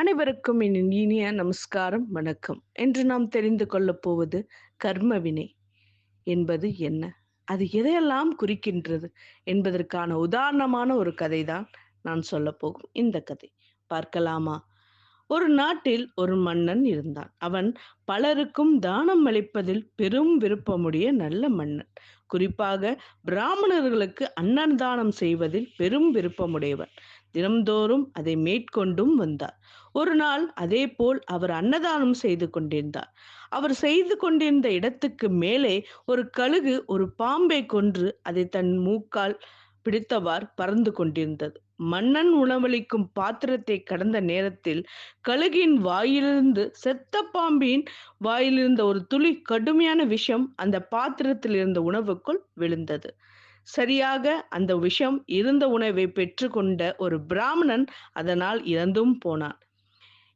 அனைவருக்கும் என் இனிய நமஸ்காரம் வணக்கம். என்று நாம் தெரிந்து கொள்ளப் போவது கர்மவினை என்பது என்ன? அது எதையெல்லாம் குறிக்கின்றது என்பதற்கான உதாரணமான ஒரு கதை தான் நான் சொல்ல போகும் இந்த கதை. பார்க்கலாமா? ஒரு நாட்டில் ஒரு மன்னன் இருந்தான். அவன் பலருக்கும் தானம் அளிப்பதில் பெரும் விருப்பமுடைய நல்ல மன்னன். குறிப்பாக பிராமணர்களுக்கு அன்னதானம் செய்வதில் பெரும் விருப்பமுடையவன். தினம்தோறும் அதை மேற்கொண்டும் வந்தார் ஒரு நாள் அதே போல் அவர் அன்னதானம் செய்து கொண்டிருந்தார். அவர் செய்து கொண்டிருந்த இடத்துக்கு மேலே ஒரு கழுகு ஒரு பாம்பை கொன்று அதை தன் மூக்கால் பிடித்தவாறு பறந்து கொண்டிருந்தது. மன்னன் உணவளிக்கும் பாத்திரத்தை கடந்த நேரத்தில் கழுகின் வாயிலிருந்து செத்த பாம்பின் வாயிலிருந்த ஒரு துளி கடுமையான விஷம் அந்த பாத்திரத்தில் இருந்த உணவுக்குள் விழுந்தது. சரியாக அந்த விஷம் இருந்த உணவை பெற்றுக்கொண்ட ஒரு பிராமணன் அதனால் இறந்தும் போனான்.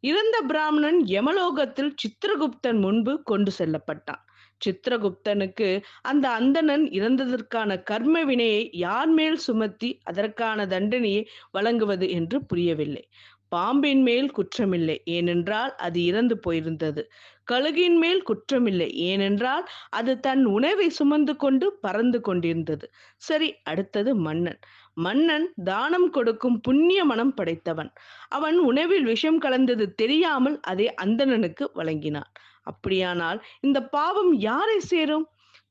இறந்த பிராமணன் யமலோகத்தில் சித்திரகுப்தன் முன்பு கொண்டு செல்லப்பட்டான். சித்திரகுப்தனுக்கு அந்த அந்தணன் இறந்ததற்கான கர்ம வினையை யார் மேல் சுமத்தி அதற்கான தண்டனையை வழங்குவது என்று புரியவில்லை. பாம்பின் மேல் குற்றமில்லை ஏனென்றால் அது இறந்து போயிருந்தது. கழுகின் மேல் குற்றமில்லை ஏனென்றால் அது தன் உணவை சுமந்து கொண்டு பறந்து கொண்டிருந்தது. சரி அடுத்தது மன்னன். மன்னன் தானம் கொடுக்கும் புண்ணிய மனம் படைத்தவன். அவன் உணவில் விஷம் கலந்தது தெரியாமல் அதை அந்தணனுக்கு வழங்கினான். அப்படியானால் இந்த பாவம் யாரை சேரும்?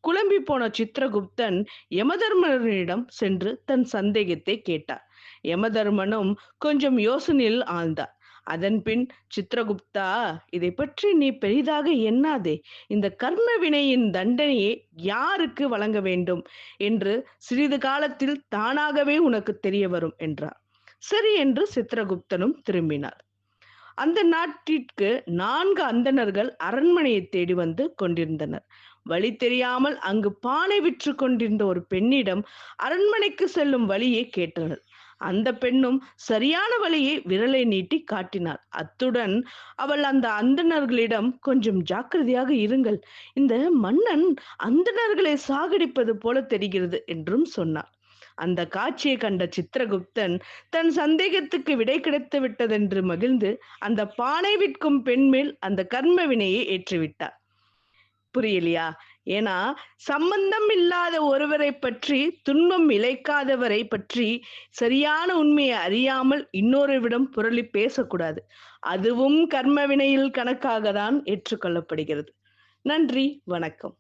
குழம்பி போன சித்திரகுப்தன் யமதர்மனிடம் சென்று தன் சந்தேகத்தை கேட்டார். யமதர்மனும் கொஞ்சம் யோசனையில் ஆழ்ந்தார். அதன்பின் சித்திரகுப்தா இதை பற்றி நீ பெரிதாக எண்ணாதே. இந்த கர்ம வினையின் தண்டனையை யாருக்கு வழங்க வேண்டும் என்று சிறிது காலத்தில் தானாகவே உனக்கு தெரிய வரும் என்றார். சரி என்று சித்திரகுப்தனும் திரும்பினார். அந்த நாட்டிற்கு நான்கு அந்தணர்கள் அரண்மனையை தேடி வந்து கொண்டிருந்தனர். வழி தெரியாமல் அங்கு பானை விற்று கொண்டிருந்த ஒரு பெண்ணிடம் அரண்மனைக்கு செல்லும் வழியை கேட்டனர். அந்த பெண்ணும் சரியான வழியை விரலை நீட்டி காட்டினார் அத்துடன் அவள் அந்த அந்தணர்களிடம் கொஞ்சம் ஜாக்கிரதையாக இருங்கள். இந்த மன்னன் அந்தணர்களை சாகடிப்பது போல தெரிகிறது என்றும் சொன்னார் அந்த காட்சியை கண்ட சித்திரகுப்தன் தன் சந்தேகத்துக்கு விடை கிடைத்து விட்டதென்று மகிழ்ந்து அந்த பானை விற்கும் பெண் மேல் அந்த கர்ம வினையை ஏற்றிவிட்டார். புரியலையா? ஏன்னா சம்பந்தம் இல்லாத ஒருவரை பற்றி துன்பம் இழைக்காதவரை பற்றி சரியான உண்மையை அறியாமல் இன்னொருவிடம் புரளி பேசக்கூடாது. அதுவும் கர்ம வினையில் கணக்காக தான் ஏற்றுக்கொள்ளப்படுகிறது. நன்றி வணக்கம்.